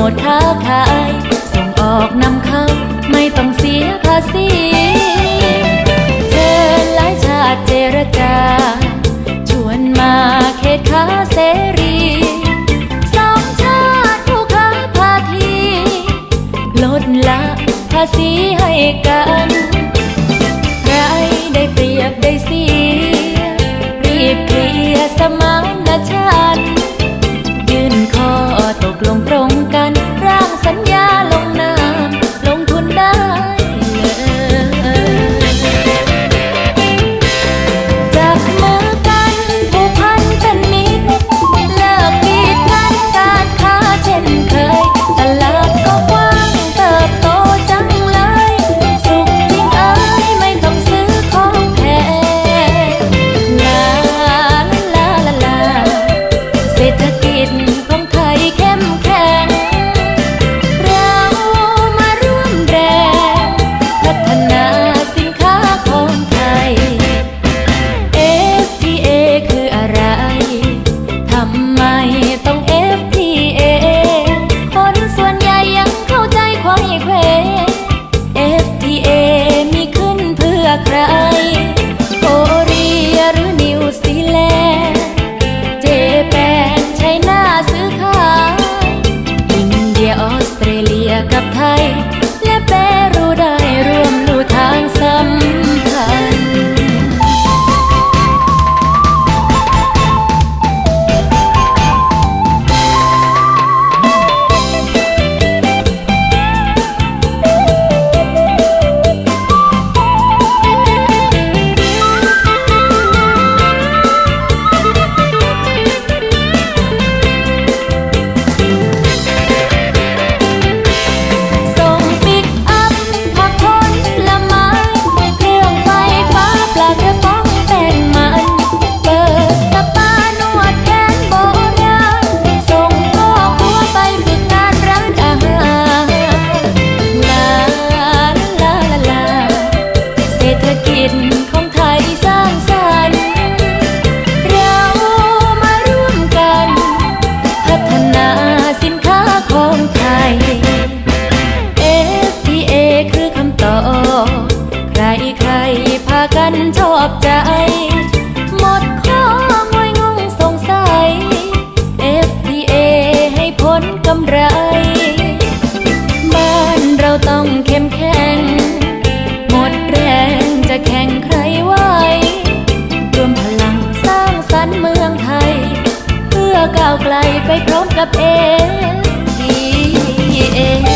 มดค้าขาย ส่งออกนำเข้า ไม่ต้องเสียภาษีเชิญหลายชาติเจรจา ชวนมาเขตค้าเสรีสองชาติผู้ค้าภาทีลดละภาษีให้กันใครได้เปรียบได้เสียรีบ กับไทย ษฐกิจของไทยสร้างสรรค์ เรามาร่วมกัน พัฒนาสินค้าของไทย FTA คือคำตอบ ใครใครพากันชอบใจาวไกลไปพร้อมกับเอดีเอ